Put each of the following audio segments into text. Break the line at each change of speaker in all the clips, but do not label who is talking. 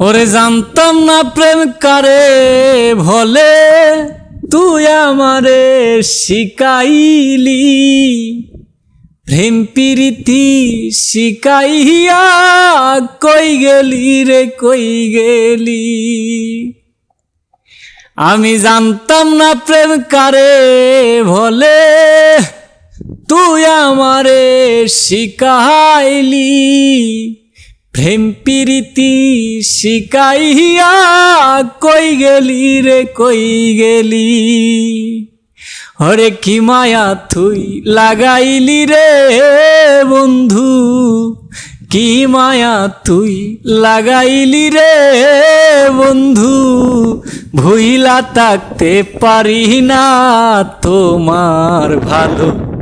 ওরে জানতাম না প্রেম কারে ভলে, তুই আমারে শিকাইলি। প্রেম প্রীতি শিকাইয়া কই গেলি রে, কই গেলি? আমি জানতাম না প্রেম কারে ভলে, তুই আমারে শিকাইলি। প্রেম প্রীতি শিকাইয়া কই গেলি রে, কই গেলি? হরে কি মায়া তুই লাগাইলি রে বন্ধু? কি মায়া তুই লাগাইলি রে বন্ধু? ভুইলা থাকতে পারি না তোমার ভালো।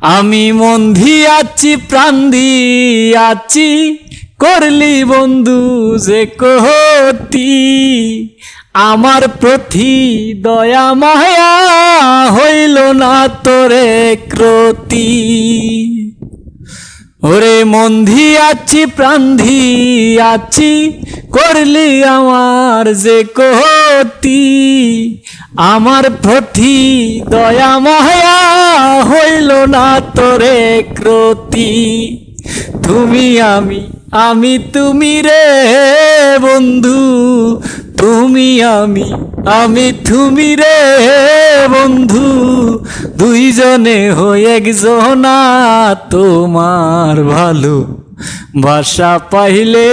আমি মন দিয়াছি, প্রাণ দিয়াছি, করলি বন্ধু যে কহতি। আমার প্রতি দয়া মায়া হইল না তোরে ক্রতি। ওরে মন দিয়াছি, প্রাণ দিয়াছি, করলি আমার যে কহতি। আমার প্রতি দয়া মায়া হইল না তোরে ক্রতি। তুমি আমি আমি তুমি রে বন্ধু। তুমি আমি আমি তুমি রে বন্ধু। দুইজনে হই একজনা তোমার ভালো। বাসা পাইলে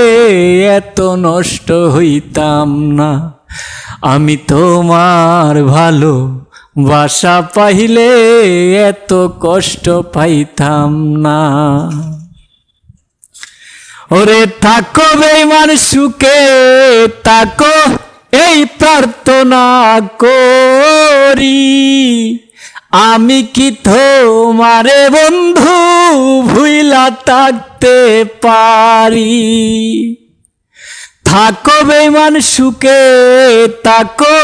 এত নষ্ট হইতাম না। আমি তোমার ভালো। বাসা পাইলে এত কষ্ট পাইতাম না। ওরে থাকো বেমান সুখে তাকো এই প্রার্থনা করি। আমি কি তোমারে বন্ধু ভুইলা থাকতে পারি? থাকো বেমান সুখে তাকো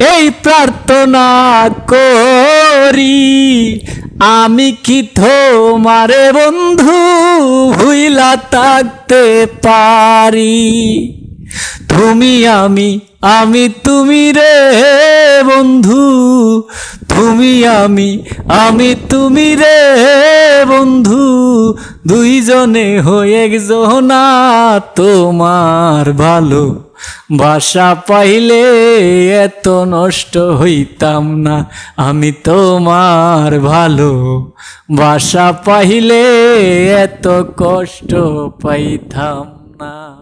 এই প্রার্থনা করি, আমি কি তোমারে বন্ধু ভুইলা থাকতে পারি? তুমি আমি আমি তুমি রে বন্ধু, তুমি আমি আমি তুমি রে বন্ধু। দুইজনে হয়ে একজনা, তোমার ভালো বাসা পাইলে এত নষ্ট হইতাম না। আমি তোমার ভালো বাসা পাইলে এত কষ্ট পাইতাম না।